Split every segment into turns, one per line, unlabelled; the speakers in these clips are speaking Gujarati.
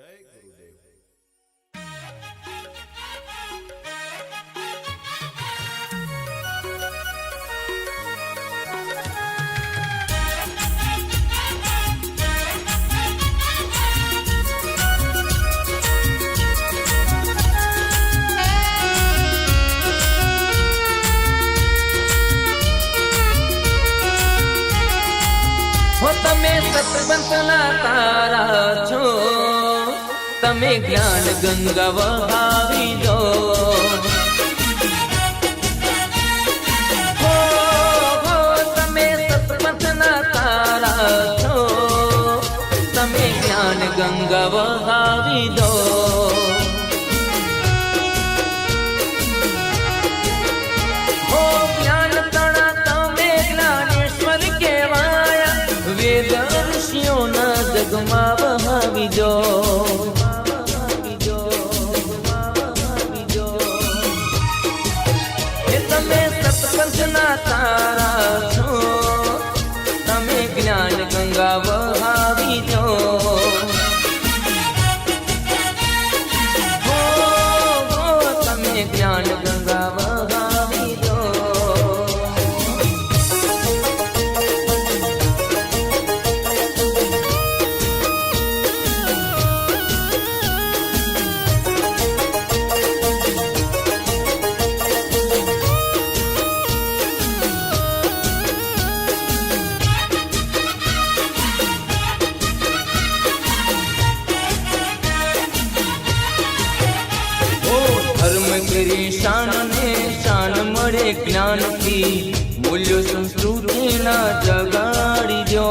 જય
તમે જ્ઞાન ગંગા વહાવી દો. તમે સતવંતના તારા છો. તમે જ્ઞાન ગંગા વહાવી દો. સંસ્કૃતિના જગાડી દો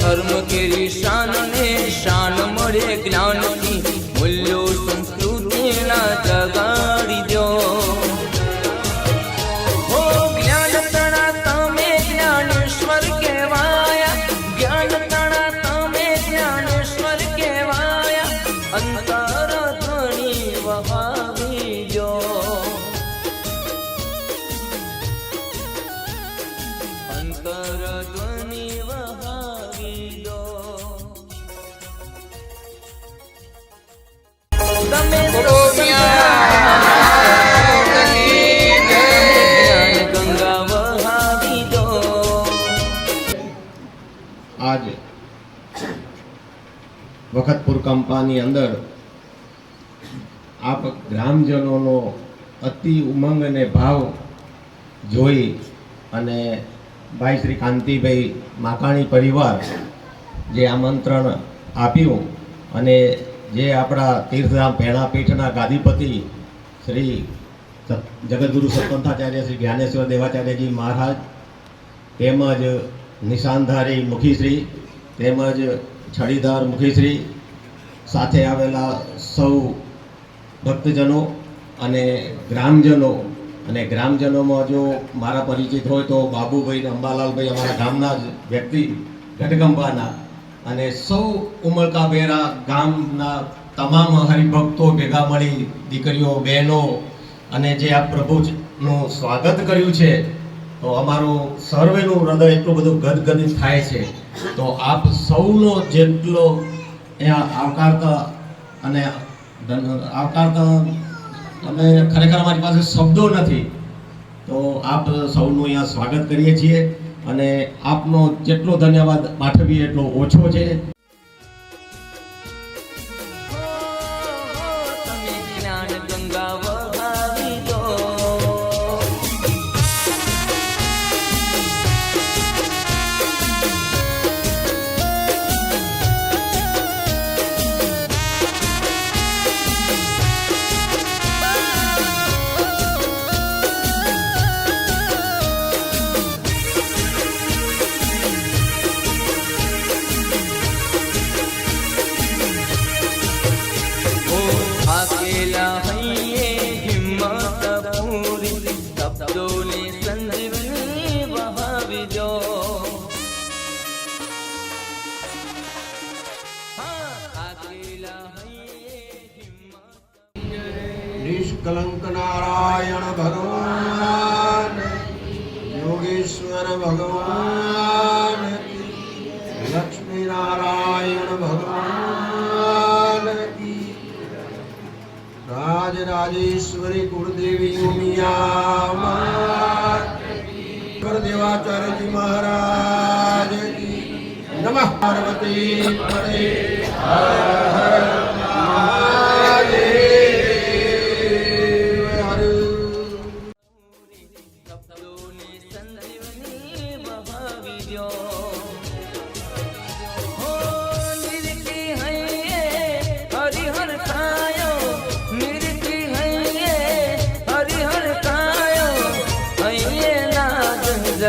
ધર્મ કેરી શાન ને શાન મળે જ્ઞાનથી
વખતપુર કંપાની અંદર આપ ગ્રામજનોનો અતિ ઉમંગ અને ભાવ જોઈ અને ભાઈ શ્રી કાંતિભાઈ માકાણી પરિવાર જે આમંત્રણ આપ્યું અને જે આપણા તીર્થધામ ભેણાપીઠના ગાદીપતિ શ્રી જગદગુરુ સતંથાચાર્ય શ્રી જ્ઞાનેશ્વર દેવાચાર્યજી મહારાજ તેમજ નિશાનધારી મુખીશ્રી તેમજ છડીધાર મુખીશ્રી સાથે આવેલા સૌ ભક્તજનો અને ગ્રામજનો અને ગ્રામજનોમાં જો મારા પરિચિત હોય તો બાબુભાઈ અંબાલાલભાઈ અમારા ગામના જ વ્યક્તિ ગઢગંબાના અને સૌ ઉમળકાભેરા ગામના તમામ હરિભક્તો ભેગા મળી, દીકરીઓ, બહેનો અને જે આ પ્રભુનું સ્વાગત કર્યું છે, તો અમારું સર્વેનું હૃદય એટલું બધું ગદગદિત થાય છે. તો આપ સૌનો જેટલો અહીંયા આવકારતા અને આવકાર આવકારતા અમે ખરેખર અમારી પાસે શબ્દો નથી. તો આપ સૌનું અહીંયા સ્વાગત કરીએ છીએ અને આપનો જેટલો ધન્યવાદ પાઠવીએ એટલો ઓછો છે.
રાજેશ્વરી કુળદેવી ઉમિયા માત ગુરુદેવાચાર્યજી મહારાજ નમઃ પાર્વતી હર હર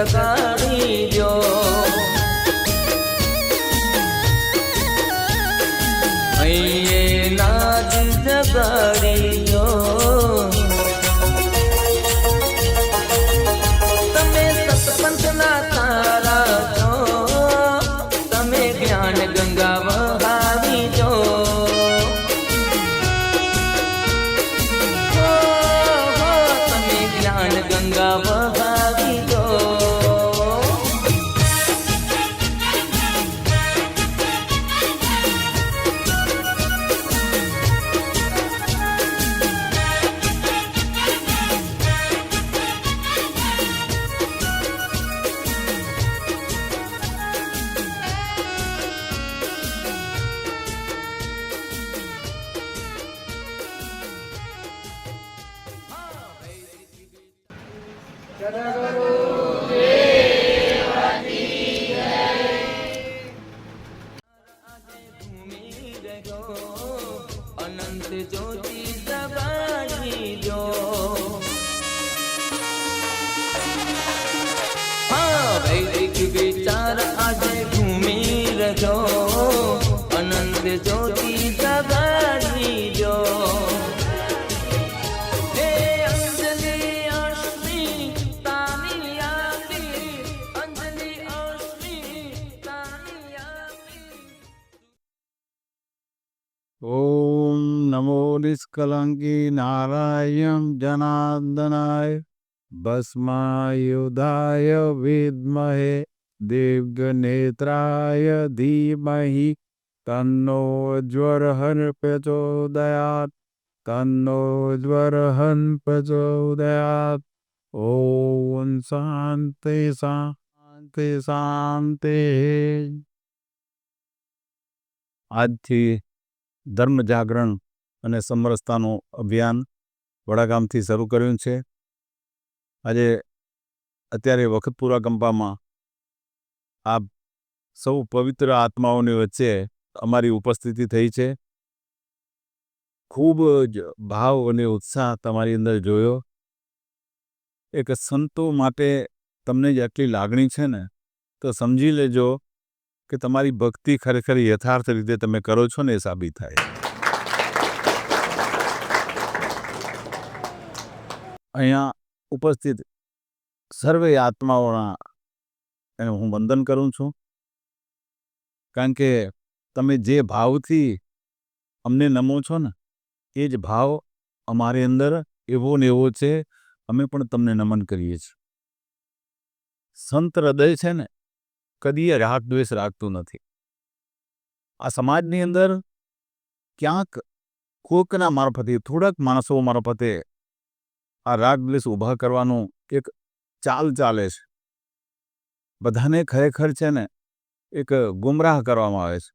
જગાડી જો નાદ જગાડી જ્યોતિ જગાડી જો હે અંજલિ અશ્મિ તાની આપી અંજલિ અશ્મિ તાની આપી
ઓમ નમો નિષ્કલંકી નારાયણ જનાર્દનાય ભસ્માયુધાય વિદ્મહે દીર્ઘનેત્રાય ધીમહિ તન્નો જ્વરહન પ્રચોદયાત તન્નો જ્વરહન પ્રચોદયાત ઓમ શાંતિ શાંતિ શાંતિ. આજથી ધર્મ જાગરણ અને સમરસતાનું અભિયાન વડાગામથી શરૂ કર્યું છે. આજે અત્યારે વખતપુરા ગંપામાં આપ સૌ પવિત્ર આત્માઓની વચ્ચે અમારી ઉપસ્થિતિ થઈ છે. ખૂબ જ ભાવ અને ઉત્સાહ તમારી અંદર જોયો. એક સંતો માટે તમને જે આટલી લાગણી છે ને, તો સમજી લેજો કે તમારી ભક્તિ ખરેખર યથાર્થ રીતે તમે કરો છો ને એ સાબિત થાય અહીંયા ઉપસ્થિત સર્વે આત્માઓના એને હું વંદન કરું છું. કારણ કે તમે જે ભાવથી અમને નમો છો ને, એ જ ભાવ અમારી અંદર એવો ને એવો છે, અમે પણ તમને નમન કરીએ છીએ. સંત હૃદય છે ને કદી રાગ દ્વેષ રાખતું નથી. આ સમાજની અંદર ક્યાંક કોકના મારફતે, થોડાક માણસો મારફતે આ રાગ દ્વેષ ઊભા કરવાનું એક ચાલ ચાલે છે. બધાને ખરેખર છે ને, એક ગુમરાહ કરવામાં આવે છે.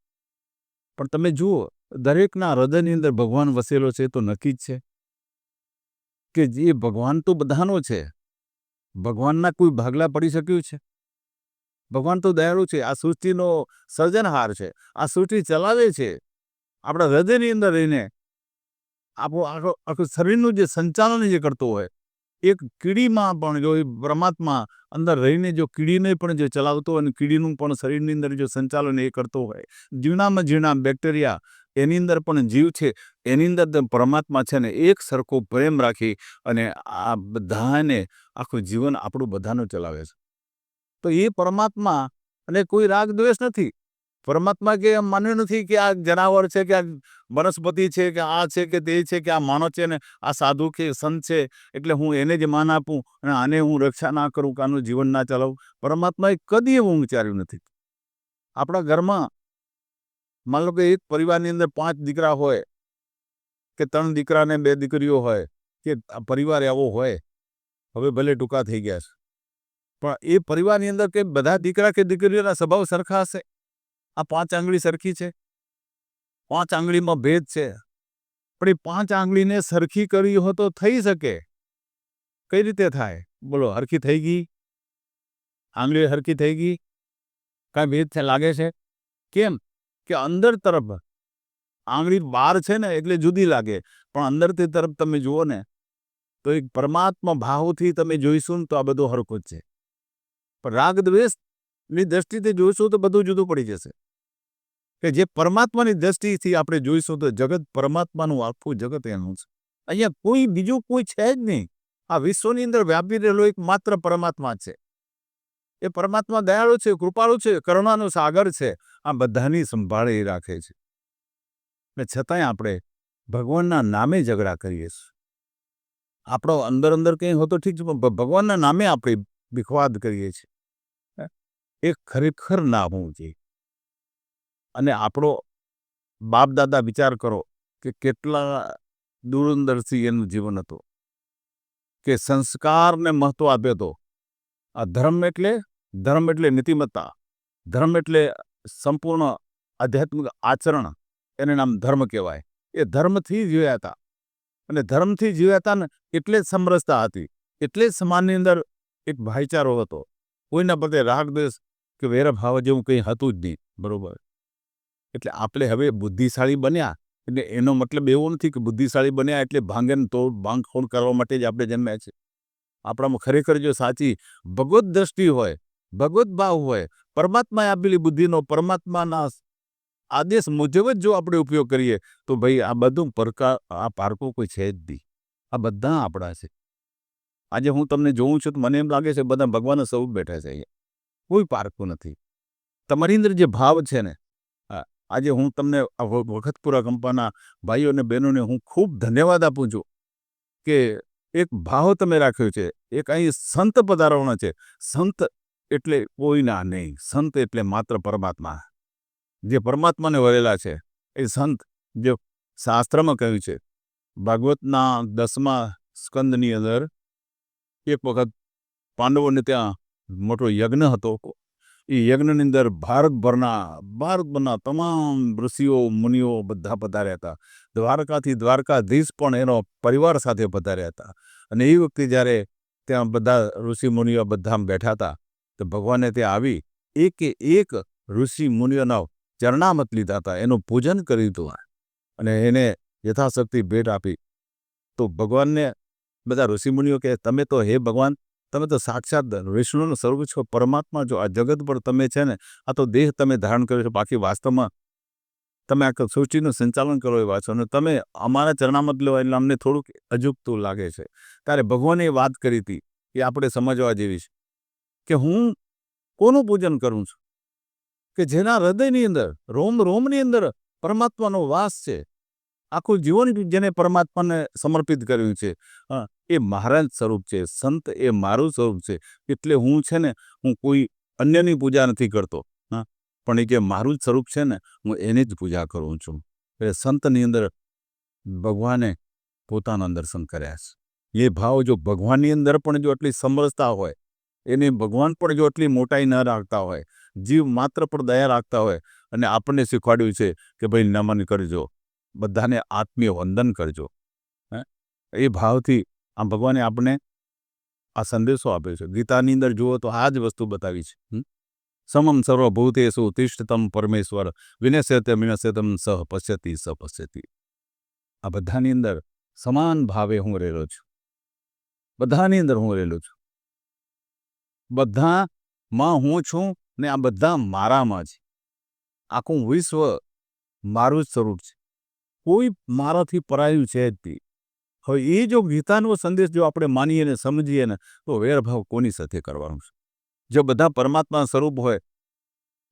પણ તમે જુઓ, દરેકના હૃદયની અંદર ભગવાન વસેલો છે તો નક્કી જ છે કે જે ભગવાન તો બધાનો છે. ભગવાનના કોઈ ભાગલા પડી શક્યું છે? ભગવાન તો દયાળુ છે, આ સૃષ્ટિનો સર્જનહાર છે, આ સૃષ્ટિ ચલાવે છે. આપણા હૃદયની અંદર રહીને આપણું આખો, આખું શરીરનું જે સંચાલન જે કરતો હોય એક કીડીમાં પણ જો એ પરમાત્મા અંદર રહીને જો કીડીને પણ જે ચલાવતો અને કીડીનું પણ શરીરની અંદર જો સંચાલન એ કરતો હોય. જીવનામાં ઝીણા બેક્ટેરિયા એની અંદર પણ જીવ છે, એની અંદર પરમાત્મા છે ને એક સરખો પ્રેમ રાખી અને આ બધાને, આખું જીવન આપણું બધાનું ચલાવે છે. તો એ પરમાત્મા અને કોઈ રાગ દ્વેષ નથી. પરમાત્મા કે માન્યું નથી કે આ જનાવર છે, કે આ વનસ્પતિ છે, કે આ છે, કે તે છે, કે આ માણસ છે ને આ સાધુ કે સંત છે, એટલે હું એને જ માન આપું અને આને હું રક્ષા ના કરું કે આનું જીવન ના ચલાવું. પરમાત્માએ કદી એવું વિચાર્યું નથી. આપણા ઘરમાં માન લો કે એક પરિવારની અંદર પાંચ દીકરા હોય, કે ત્રણ દીકરાને બે દીકરીઓ હોય, કે પરિવાર એવો હોય, હવે ભલે ટૂંકા થઈ ગયા છે. પણ એ પરિવારની અંદર કે બધા દીકરા કે દીકરીઓના સ્વભાવ સરખા હશે? આ પાંચ આંગળી સરખી છે? પાંચ આંગળીમાં ભેદ છે. પણ એ પાંચ આંગળીને સરખી કરી હો તો થઈ શકે. કઈ રીતે થાય? બોલો, હરખી થઈ ગઈ? આંગળી હરખી થઈ ગઈ? કાંઈ ભેદ છે, લાગે છે? કેમ? કે અંદર તરફ આંગળી બહાર છે ને, એટલે જુદી લાગે. પણ અંદરથી તરફ તમે જુઓ ને, તો એક પરમાત્મા ભાવથી તમે જોઈશું ને તો આ બધું હરખું જ છે. પણ રાગ દ્વેષની દ્રષ્ટિથી જોઈશું તો બધું જુદું પડી જશે. કે જે પરમાત્માની દ્રષ્ટિથી આપણે જોઈશું તો જગત પરમાત્માનું આખું જગત એનું છે. અહીંયા કોઈ બીજું કોઈ છે જ નહીં. આ વિશ્વની અંદર વ્યાપી રહેલો એક માત્ર પરમાત્મા છે. એ પરમાત્મા દયાળુ છે, કૃપાળુ છે, કરુણાનો સાગર છે, આ બધાની સંભાળે એ રાખે છે. ને છતાંય આપણે ભગવાનના નામે ઝઘડા કરીએ છીએ. આપણો અંદર અંદર કંઈ હોતો ઠીક છે, પણ ભગવાનના નામે આપણે વિખવાદ કરીએ છીએ. એ ખરેખર ના હોવું જોઈએ. અને આપણો બાપ દાદા વિચાર કરો કે કેટલા દૂરંદરથી એનું જીવન હતું. કે સંસ્કારને મહત્વ આપ્યો હતો. આ ધર્મ એટલે ધર્મ એટલે નીતિમત્તા. ધર્મ એટલે સંપૂર્ણ આધ્યાત્મિક આચરણ, એને નામ ધર્મ કહેવાય. એ ધર્મથી જીવ્યા હતા. અને ધર્મથી જીવ્યા હતા ને એટલે જ સમરસતા હતી. એટલે જ સમાજની અંદર એક ભાઈચારો હતો. કોઈના પ્રત્યે રાગ દ્વેષ કે વેરભાવ જેવું કંઈ હતું જ નહીં. બરોબર? એટલે આપણે હવે બુદ્ધિશાળી બન્યા, એટલે એનો મતલબ એવો નથી કે બુદ્ધિશાળી બન્યા એટલે ભાંગન તો ભાંગફોડ કરવા માટે જ આપણે જન્મ્યા છે. આપણામાં ખરેખર જો સાચી ભગવત દ્રષ્ટિ હોય, ભગવત ભાવ હોય, પરમાત્માએ આપેલી બુદ્ધિનો પરમાત્માના આદેશ મુજબ જ જો આપણે ઉપયોગ કરીએ, તો ભાઈ આ બધું પરકા આ પારકો કોઈ છે જ નહીં. આ બધા આપણા છે. આજે હું તમને જોઉં છું તો મને એમ લાગે છે બધા ભગવાન સ્વરૂપ બેઠા છે અહીંયા. કોઈ પારકું નથી. તમારી અંદર જે ભાવ છે ને આજે હું તમને વખતપુરા કંપાના ભાઈઓ અને બહેનોને હું ખૂબ ધન્યવાદ આપું છું કે એક ભાવ તમે રાખ્યો છે. એક અહીં સંત પધારવાનો છે. સંત એટલે કોઈના નહીં. સંત એટલે માત્ર પરમાત્મા. જે પરમાત્માને વરેલા છે. એ સંત જે શાસ્ત્રમાં કહ્યું છે. ભાગવતના દસમા સ્કંદની અંદર એક વખત પાંડવોને ત્યાં મોટો યજ્ઞ હતો. એ યજ્ઞની અંદર ભારતભરના ભારતભરના તમામ ઋષિઓ, મુનિઓ બધા પધાર્યા હતા. દ્વારકાથી દ્વારકાધીશ પણ એનો પરિવાર સાથે પધાર્યા હતા. અને એ વખતે જ્યારે ત્યાં બધા ઋષિ મુનિઓ બધા બેઠા હતા, તો ભગવાને ત્યાં આવી એકે એક ઋષિ મુનિઓના ચરણામત લીધા હતા. એનું પૂજન કર્યું હતું અને એને યથાશક્તિ ભેટ આપી. તો ભગવાનને બધા ઋષિમુનિઓ કહે, તમે તો હે ભગવાન તમે તો સાક્ષાત વિષ્ણુનું સ્વરૂપ છો, પરમાત્મા જો આ જગત પર તમે છે ને, આ તો દેહ તમે ધારણ કર્યો છો, બાકી વાસ્તવમાં તમે આ સૃષ્ટિનું સંચાલન કરો એવા છો અને તમે અમારા ચરણામત લો એટલે અમને થોડુંક અજુગતું લાગે છે. ત્યારે ભગવાને વાત કરી હતી એ આપણે સમજવા જેવી છે કે હું કોનું પૂજન કરું છું? કે જેના હૃદયની અંદર રોમ રોમની અંદર પરમાત્માનો વાસ છે. આખું જીવન જેને પરમાત્માને સમર્પિત કર્યું છે. એ મારા જ સ્વરૂપ છે, સંત એ મારું સ્વરૂપ છે. એટલે હું છે ને, હું કોઈ અન્યની પૂજા નથી કરતો. હા, પણ એ જે મારું જ સ્વરૂપ છે ને, હું એની જ પૂજા કરું છું. એટલે સંતની અંદર ભગવાને પોતાના દર્શન કર્યા છે. એ ભાવ જો ભગવાનની અંદર પણ જો એટલી સમરસતા હોય, એને ભગવાન પણ જો એટલી મોટાઈ ન રાખતા હોય, જીવ માત્ર પર દયા રાખતા હોય, અને આપણને શીખવાડ્યું છે કે ભાઈ નમન કરજો. બધાને આત્મીય વંદન કરજો. હે? એ ભાવથી આ ભગવાને આપણને આ સંદેશો આપ્યો છે. ગીતાની અંદર જુઓ તો આ જ વસ્તુ બતાવી છે. હમ? સમમ સર્વભૂતેષુ તિષ્ઠતમ પરમેશ્વર વિનશ્યતે વિનશ્યતમ સહ પશ્યતિ, સ પશ્યતિ. આ બધાની અંદર સમાન ભાવે હું રહેલો છું. બધાની અંદર હું રહેલો છું. બધામાં હું છું ને આ બધા મારામાં છે આખું વિશ્વ મારું જ સ્વરૂપ છે. કોઈ મારાથી પરાયું છે જ નહીં. હવે એ જો ગીતાનો સંદેશ જો આપણે માનીએ ને સમજીએ ને, તો વેરભાવ કોની સાથે કરવાનો છે? જો બધા પરમાત્મા સ્વરૂપ હોય,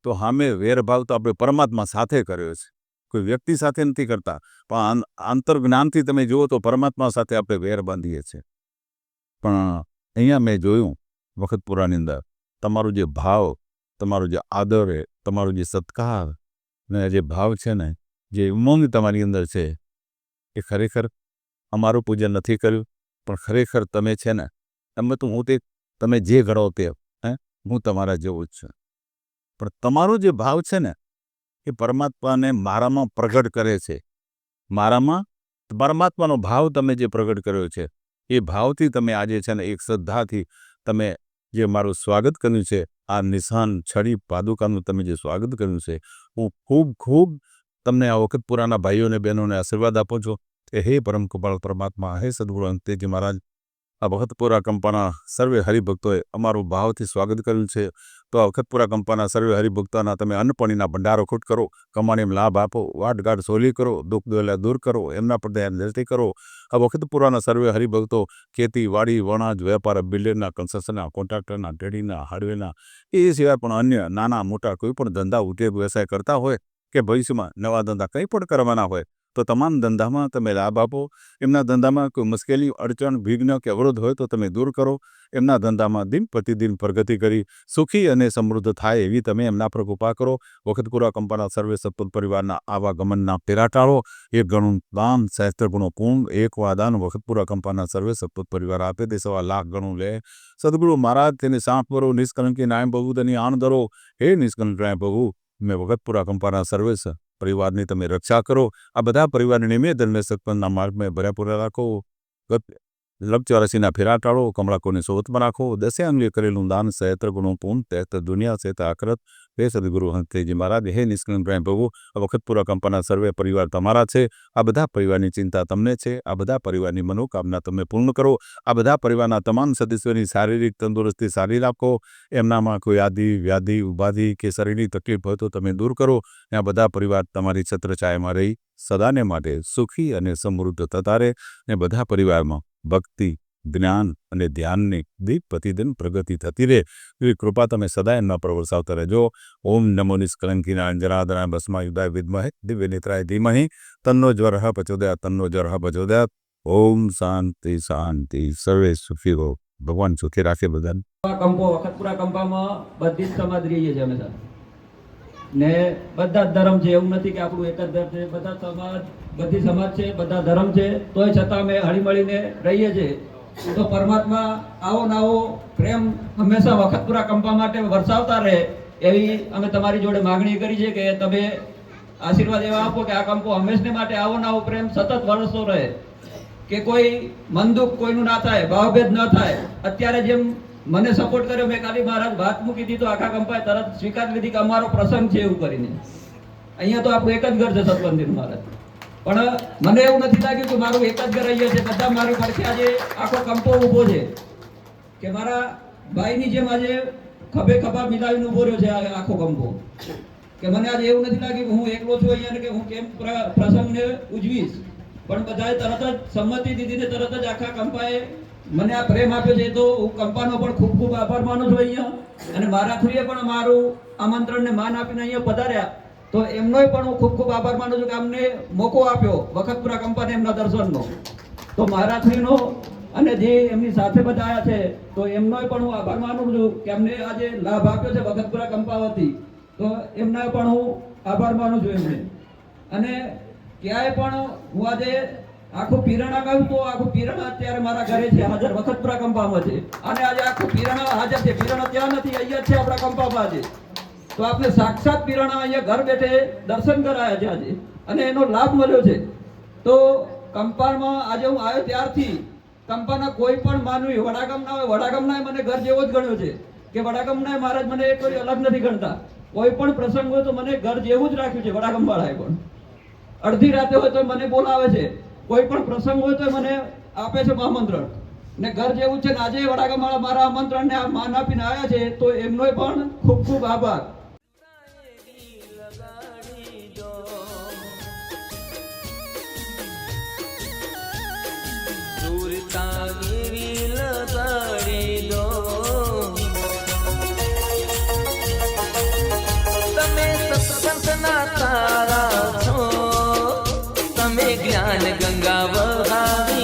તો હામે વેરભાવ તો આપણે પરમાત્મા સાથે કર્યો છે. કોઈ વ્યક્તિ સાથે નથી કરતા, પણ આંતરજ્ઞાનથી તમે જુઓ તો પરમાત્મા સાથે આપણે વેર બાંધીએ છીએ. પણ અહીંયા મેં જોયું વખતપુરાની અંદર, તમારો જે ભાવ, તમારો જે આદર તમારો જે સત્કાર ને જે ભાવ છે ને જે ઉમંગ તમારી અંદર છે એ ખરેખર અમારું પૂજન નથી કર્યું, પણ ખરેખર તમે છે ને, એમ તો હું તે, તમે જે ગણો તે, હે, હું તમારા જેવો જ છું. પણ તમારો જે ભાવ છે ને, એ પરમાત્માને મારામાં પ્રગટ કરે છે. મારામાં પરમાત્માનો ભાવ તમે જે પ્રગટ કર્યો છે, એ ભાવથી તમે આજે છે ને એક શ્રદ્ધાથી તમે જે મારું સ્વાગત કર્યું છે, આ નિશાન છડી પાદુકાનું તમે જે સ્વાગત કર્યું છે, હું ખૂબ ખૂબ તમને આ વખત પુરાના ભાઈઓને, બહેનોને આશીર્વાદ આપો છો કે હે પરમ કૃપાળ પરમાત્મા, હે સદગુરુ અંતેજી મહારાજ, આ વખતપુરા કંપાના સર્વે હરિભક્તોએ અમારું ભાવથી સ્વાગત કર્યું છે. તો આ વખતપુરા કંપાના સર્વે હરિભક્તોના તમે અન્નપણીના ભંડારો ખૂટ કરો, કમાણીમાં લાભ આપો વાટગાટ સોલી કરો, દુઃખ દોયલા દૂર કરો, એમના પર દયા નિર્તિ કરો. આ વખતપુરાના સર્વે હરિભક્તો ખેતી, વાડી, વણાજ, વેપાર બિલ્ડરના કન્સ્ટ્રક્શનના કોન્ટ્રાક્ટરના, ટ્રેડિંગના, હાર્ડવેરના, એ સિવાય પણ અન્ય નાના મોટા કોઈ પણ ધંધા, ઉદ્યોગ, વ્યવસાય કરતા હોય કે ભવિષ્યમાં નવા ધંધા કંઈ પણ કરવાના હોય, તો તમામ ધંધામાં તમે લાભ આપો. એમના ધંધામાં કોઈ મુશ્કેલી, અડચણ વિઘ્ન કે અવરોધ હોય તો તમે દૂર કરો. એમના ધંધામાં દિન પ્રતિદિન પ્રગતિ કરી, સુખી અને સમૃદ્ધ થાય એવી તમે એમના પર કૃપા કરો. વખતપુરા કંપાના સર્વે સત્પુત પરિવારના આવા ગમનના પેરા ટાળો. એક ગણું દાન શાસ્ત્ર ગુણો પૂર્ણ, એક વાદાન વખતપુરા કંપાના સર્વે સત્પુત પરિવાર આપે તે સવા લાખ ગણું લે. સદગુરુ મહારાજ, તેને સાંભળો નિષ્કલંકી નાય બહુ તેની આણ ધરો. હે નિષ્કલંક નાય બહુ મેં વખતપુરા કંપાના સર્વે સ- પરિવારની તમે રક્ષા કરો. આ બધા પરિવારને નિમે ધર્મે સત્પન્નના માર્ગમાં ભર્યા પૂરા રાખો. લપચોરસીના ફેરા ટાળો, કમળાકોને સોતમાં રાખો. દસે અંગે કરેલું દાન સહેત્ર ગુણો પૂર્ણ તેત દુનિયા, સહેત આખરત હે સદગુરુ હંતેજી મહારાજ, હે નિષ્કલન પ્રેમ પ્રભુ, આ વખતપુરા કંપના, સર્વે પરિવાર તમારા છે, આ બધા પરિવારની ચિંતા તમને છે, આ બધા પરિવારની મનોકામના તમે પૂર્ણ કરો, આ બધા પરિવારના તમામ સદસ્યોની શારીરિક તંદુરસ્તી સારી રાખો, એમનામાં કોઈ આદિ વ્યાધિ, ઉપાધિ કે શરીરની તકલીફ હોય તો તમે દૂર કરો અને આ બધા પરિવાર તમારી છત્રછાયામાં રહી, સદાને માટે સુખી અને સમૃદ્ધ થતા રહે અને બધા પરિવારમાં ભક્તિ જ્ઞાન અને ધ્યાનની દીપ પ્રતિદિન પ્રગતિ થતી રહે. એવી કૃપા તમે સદાય એમના પર વરસાવતા રહેજો. ઓમ નમો નિષ્કલંકીના અંજનાદના ભસ્મા યુદાય વિદ્મહે. દિવ્ય નેત્રાય ધીમહી. તન્નો જ્વરહ પચોદયા, તન્નો જ્વરહ પચોદયા. ઓમ શાંતિ શાંતિ. સર્વે સુખી હો ભગવાન સુખી રાખે બધાને.
ને બધા ધર્મ છે. એવું નથી કે આપણું એક જ ધર્મ છે. બધા સમાજ, બધી સમાજ છે, બધા ધર્મ છે. તોય છતાં અમે હળીમળીને રહીએ છીએ. તો પરમાત્મા આવો નાવો પ્રેમ હંમેશા વખતપુરા કંપા માટે વરસાવતા રહે એવી અમે તમારી જોડે માગણી કરી છે કે તમે આશીર્વાદ એવા આપો કે આ કંપો હંમેશને માટે આવો નાવો પ્રેમ સતત વરસતો રહે. કે કોઈ મનદુખ કોઈનું ના થાય, ભાવભેદ ન થાય. અત્યારે જેમ મને સપોર્ટ કર્યો, મેં કાલી મહારાજ વાત મૂકી દીધો આખા કંપાએ તરત સ્વીકાર લીધી કે અમારો પ્રસંગ છે એવું કરીને. અહીંયા તો આપણું એક જ ઘર છે સતમંદિર મહારાજ. પણ મને એવું નથી લાગ્યું કે મારું એક જ ઘર અહીંયા છે. બધા મારી પાસે આજે આખો કંપો ઊભો છે. કે મારા ભાઈની જેમ આજે ખભે ખભા મિલાવીને ઊભો રહ્યો છે આખો કંપો. કે મને આજે એવું નથી લાગ્યું કે હું એકલો છું અહીંયા કે હું કેમ પ્રસંગને ઉજવીશ. પણ બધાએ તરત જ સંમતિ દીધીને તરત જ આખા કંપાએ મને આ પ્રેમ આપ્યો છે. તો હું કંપાનો પણ ખૂબ ખૂબ આભાર માનું છું અહીંયા. અને મારા થ્રીએ પણ મારું આમંત્રણને માન આપીને અહીંયા પધાર્યા. તો એમનોય પણ હું ખૂબ ખૂબ આભાર માનું છું કે અમને મોકો આપ્યો વખતપુરા કંપાને એમના દર્શનનો. તો મારા થ્રુનો અને જે એમની સાથે બધા છે, તો એમનોય પણ હું આભાર માનું છું કે અમને આજે લાભ આપ્યો છે વખતપુરા કંપાવતી તો એમના પણ હું આભાર માનું છું એમને. અને ક્યાંય પણ હું આજે આખું પીરાણા કહું તો આખું પીરાણા અત્યારે મારા ઘરે છે, હાજર વખતપુરા કંપામાં છે. અને આજે આખું પીરાણા હાજર છે. પીરાણા ત્યાં નથી, અહીંયા છે આપણા કંપામાં આજે. તો આપણે સાક્ષાત પીરાણા અહીંયા ઘર બેઠે દર્શન કરાયા છે આજે. અને એનો લાભ મળ્યો છે. તો કંપાળમાં આજે હું આવ્યો ત્યારથી. કંપાના કોઈ પણ માનવી, વડાગામના હોય, વડાગામના મને ઘર જેવો જ ગણ્યો છે. કે વડાગમના મહારાજ મને કોઈ અલગ નથી ગણતા. કોઈ પણ પ્રસંગ હોય તો મને ઘર જેવું જ રાખ્યું છે વડાગમવાળાએ પણ. અડધી રાતે હોય તો મને બોલાવે છે. કોઈ પણ પ્રસંગ હોય તો મને આપે છે આમંત્રણ ને ઘર જેવું છે ને આજે વડાગામ વાળા મારા આમંત્રણને આ માન આપીને આવ્યા છે, તો એમનો પણ ખૂબ ખૂબ આભાર.
દૂરતા ગીરી લગાડી દો તમે સત્સંતના તારા છો. તમે જ્ઞાન ગંગા વહાવી